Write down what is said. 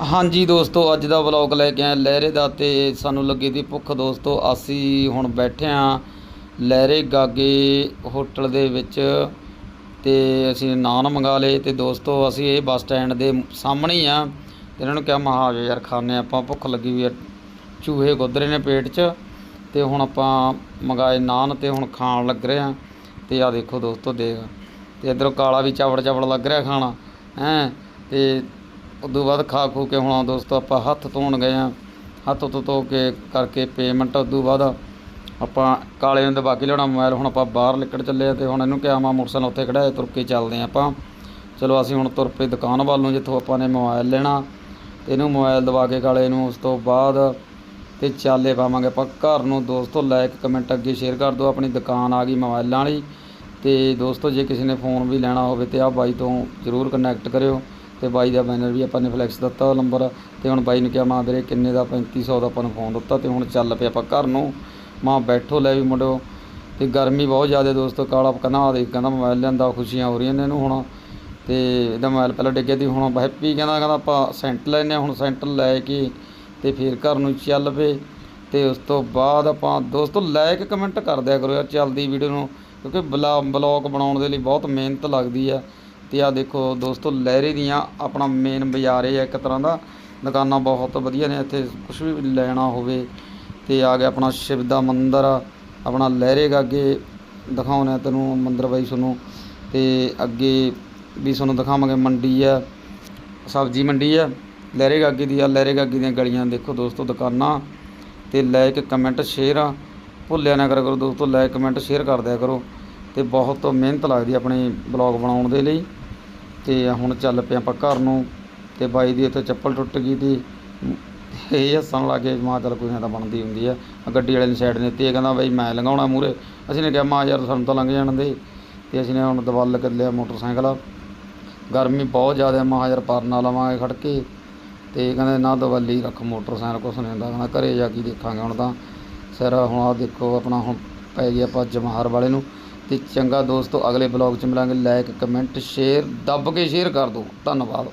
ਹਾਂਜੀ ਦੋਸਤੋ, ਅੱਜ ਦਾ ਵਲੌਗ ਲੈ ਕੇ ਆਏ ਲਹਿਰੇ ਦਾ ਤੇ ਸਾਨੂੰ ਲੱਗੀ ਦੀ ਭੁੱਖ ਦੋਸਤੋ। ਅਸੀਂ ਹੁਣ ਬੈਠੇ ਆ ਲਹਿਰੇ ਗਾਗੇ ਹੋਟਲ ਦੇ ਵਿੱਚ ਤੇ ਅਸੀਂ ਨਾਨ ਮੰਗਾ ਲਏ ਤੇ ਦੋਸਤੋ, ਅਸੀਂ ਇਹ ਬੱਸ ਸਟੈਂਡ ਦੇ ਸਾਹਮਣੇ ਹੀ ਆ। ਤੇ ਇਹਨਾਂ ਨੂੰ ਕਿਹਾ ਮਹਾ ਆ ਜਾਓ ਯਾਰ ਖਾਣੇ ਆਪਾਂ ਭੁੱਖ ਲੱਗੀ ਵੀ ਆ, ਚੂਹੇ ਗੁੱਦਰੇ ਨੇ ਪੇਟ 'ਚ ਤੇ ਹੁਣ ਆਪਾਂ ਮੰਗਾਏ ਨਾਨ ਤੇ ਹੁਣ ਖਾਣ ਲੱਗ ਰਹੇ ਆ। ਤੇ ਆ ਦੇਖੋ ਦੋਸਤੋ, ਦੇਖ। ਤੇ ਇਧਰੋਂ ਕਾਲਾ ਵੀ ਚਾਵੜ ਚਾਵੜ ਲੱਗ ਰਿਹਾ ਖਾਣਾ, ਹੈ। ਤੇ ਉਦੋਂ ਬਾਅਦ ਖਾ ਖੂ ਕੇ ਹੁਣ ਦੋਸਤੋ, ਆਪਾਂ ਹੱਥ ਧੋਣ ਗਏ ਆ। ਹੱਥ ਧੋ ਧੋ ਕੇ ਕਰਕੇ ਪੇਮੈਂਟ ਉਦੋਂ ਬਾਅਦ ਆਪਾਂ ਕਾਲੇ ਨੂੰ ਦਬਾ ਕੇ ਲਿਆਉਣਾ ਮੋਬਾਈਲ ਹੁਣ ਆਪਾਂ ਬਾਹਰ ਨਿਕਲ ਚੱਲੇ ਆ ਤੇ ਹੁਣ ਇਹਨੂੰ ਕਿਹਾ ਮਾ ਮੋਟਰਸਾਈਕਲ ਉੱਥੇ ਖੜਾਇਆ ਤੁਰ ਕੇ ਚੱਲਦੇ ਆ ਆਪਾਂ। ਚਲੋ ਅਸੀਂ ਹੁਣ ਤੁਰ ਪਏ ਦੁਕਾਨ ਵੱਲ ਨੂੰ ਜਿੱਥੋਂ ਆਪਾਂ ਨੇ ਮੋਬਾਈਲ ਲੈਣਾ। ਤੇ ਇਹਨੂੰ ਮੋਬਾਈਲ ਦਬਾ ਕੇ ਕਾਲੇ ਨੂੰ ਉਸ ਤੋਂ ਬਾਅਦ ਤੇ ਚਾਲੇ ਪਾਵਾਂਗੇ ਆਪਾਂ ਘਰ ਨੂੰ। ਦੋਸਤੋ ਲਾਈਕ ਕਮੈਂਟ ਅੱਗੇ ਸ਼ੇਅਰ ਕਰ ਦਿਓ। ਆਪਣੀ ਦੁਕਾਨ ਆ ਗਈ ਮੋਬਾਈਲਾਂ ਵਾਲੀ। ਤੇ ਦੋਸਤੋ, ਜੇ ਕਿਸੇ ਨੇ ਫੋਨ ਵੀ ਲੈਣਾ ਹੋਵੇ ਤੇ ਆਹ ਬਾਈ ਤੋਂ ਜ਼ਰੂਰ ਕਨੈਕਟ ਕਰਿਓ। ਤੇ ਬਾਈ ਦਾ ਬੈਨਰ ਵੀ ਆਪਾਂ ਨੇ ਫਲੈਕਸ ਦਿੱਤਾ ਨੰਬਰ ਤੇ ਹੁਣ ਬਾਈ ਨੂੰ ਕਿਹਾ, ਮਾਂ ਵੀਰੇ, ਕਿੰਨੇ ਦਾ? 3500 ਦਾ ਆਪਾਂ ਨੂੰ ਫੋਨ ਦਿੱਤਾ ਤੇ ਹੁਣ ਚੱਲ ਪਏ ਆਪਾਂ ਘਰ ਨੂੰ। ਮਾਂ ਬੈਠੋ ਲੈ ਵੀ ਮੁੰਡਿਓ। ਤੇ ਗਰਮੀ ਬਹੁਤ ਜ਼ਿਆਦਾ ਦੋਸਤੋ, ਕਾਲਾ ਕਹਿੰਦਾ ਆ ਦੇਖ, ਕਹਿੰਦਾ ਮੋਬਾਈਲ ਲੈਂਦਾ ਖੁਸ਼ੀਆਂ ਹੋ ਰਹੀਆਂ ਨੇ ਇਹਨੂੰ ਹੁਣ। ਤੇ ਇਹਦਾ ਮੋਬਾਈਲ ਪਹਿਲਾਂ ਡਿੱਗਿਆ ਸੀ, ਹੁਣ ਹੈਪੀ ਕਹਿੰਦਾ ਕਹਿੰਦਾ ਆਪਾਂ ਸੈਂਟ ਲੈਨੇ ਹੁਣ ਸੈਂਟ ਲੈ ਕੇ ਤੇ ਫਿਰ ਘਰ ਨੂੰ ਚੱਲ ਪਏ। ਤੇ ਉਸ ਤੋਂ ਬਾਅਦ ਆਪਾਂ ਦੋਸਤੋ ਲਾਇਕ ਕਮੈਂਟ ਕਰ ਦਿਆ ਕਰੋ ਯਾਰ, ਚੱਲਦੀ ਵੀਡੀਓ ਨੂੰ, ਕਿਉਂਕਿ ਬਲਾ ਬਲੌਗ ਬਣਾਉਣ ਦੇ ਲਈ ਬਹੁਤ ਮਿਹਨਤ ਲੱਗਦੀ ਆ। ਤੇ ਆ ਦੇਖੋ ਦੋਸਤੋ, ਲਹਿਰੇ ਦੀਆਂ ਆਪਣਾ ਮੇਨ ਬਾਜ਼ਾਰ ਇਹ ਆ ਇੱਕ ਤਰ੍ਹਾਂ ਦਾ ਦੁਕਾਨਾਂ ਬਹੁਤ ਵਧੀਆ ਨੇ, ਇੱਥੇ ਕੁਝ ਵੀ ਲੈਣਾ ਹੋਵੇ ਤੇ ਆ ਗਿਆ ਆਪਣਾ ਸ਼ਿਵ ਦਾ ਮੰਦਿਰ, ਆਪਣਾ ਲਹਿਰੇ ਗਾਗੇ ਦਿਖਾਉਣਾ ਤੈਨੂੰ ਮੰਦਿਰ ਬਾਈ ਤੁਹਾਨੂੰ, ਤੇ ਅੱਗੇ ਵੀ ਤੁਹਾਨੂੰ ਦਿਖਾਵਾਂਗੇ ਮੰਡੀ ਆ ਸਬਜ਼ੀ ਮੰਡੀ ਆ ਲਹਿਰੇ ਗਾਗੇ ਦੀ ਆ, ਲਹਿਰੇ ਗਾਗੇ ਦੀਆਂ ਗਲੀਆਂ ਦੇਖੋ ਦੋਸਤੋ ਦੁਕਾਨਾਂ, ਤੇ ਲਾਈਕ ਕਮੈਂਟ ਸ਼ੇਅਰ ਭੁੱਲਿਆ ਨਾ ਕਰਿਆ ਕਰੋ ਦੋਸਤੋ ਲਾਈਕ ਕਮੈਂਟ ਸ਼ੇਅਰ ਕਰ ਦਿਆ ਕਰੋ, ਤੇ ਬਹੁਤ ਮਿਹਨਤ ਲੱਗਦੀ ਆਪਣੇ ਬਲੌਗ ਬਣਾਉਣ ਦੇ ਲਈ। ਤੇ ਹੁਣ ਚੱਲ ਪਏ ਆਪਾਂ ਘਰ ਨੂੰ ਤੇ ਬਾਈ ਦੀ ਇੱਥੇ ਚੱਪਲ ਟੁੱਟ ਗਈ ਤੀ ਇਹ ਹੱਸਣ ਲੱਗੇ ਮਾਂ ਚੱਲ ਕੋਈ ਨਾ ਤਾਂ ਬਣਦੀ ਹੁੰਦੀ ਆ। ਗੱਡੀ ਵਾਲੇ ਨੇ ਸਾਈਡ ਨੇ ਤੇ ਇਹ ਕਹਿੰਦਾ ਬਾਈ ਮੈਂ ਲੰਘਾਉਣਾ ਮੂਰੇ ਅਸੀਂ ਨੇ ਕਿਹਾ, ਮਾਂ ਯਾਰ ਸਾਨੂੰ ਤਾਂ ਲੰਘ ਜਾਣ ਦੇ। ਤੇ ਅਸੀਂ ਨੇ ਹੁਣ ਦਵਲ ਕਰ ਲਿਆ ਮੋਟਰਸਾਈਕਲ। ਗਰਮੀ ਬਹੁਤ ਜ਼ਿਆਦਾ ਮਾਂ ਯਾਰ ਪਰ ਨਾ ਲਵਾਂਗੇ ਖੜ ਕੇ। ਤੇ ਕਹਿੰਦੇ, ਨਾ ਦਵੱਲੀ ਰੱਖ ਮੋਟਰਸਾਈਕਲ, ਕੁਛ ਨਹੀਂ ਹੁੰਦਾ। ਕਹਿੰਦਾ, ਘਰੇ ਜਾ ਕੇ ਦੇਖਾਂਗੇ ਹੁਣ ਤਾਂ। ਸਿਰ ਹੁਣ ਆ ਦੇਖੋ, ਆਪਣਾ ਹੁਣ ਪੈ ਗਿਆ ਆਪਾਂ ਜਮਹਾਰ ਵਾਲੇ ਨੂੰ। ਤੇ ਚੰਗਾ ਦੋਸਤੋ, ਅਗਲੇ ਬਲੌਗ 'ਚ ਮਿਲਾਂਗੇ। ਲਾਈਕ ਕਮੈਂਟ ਸ਼ੇਅਰ ਦੱਬ ਕੇ ਸ਼ੇਅਰ ਕਰ ਦਿਓ। ਧੰਨਵਾਦ।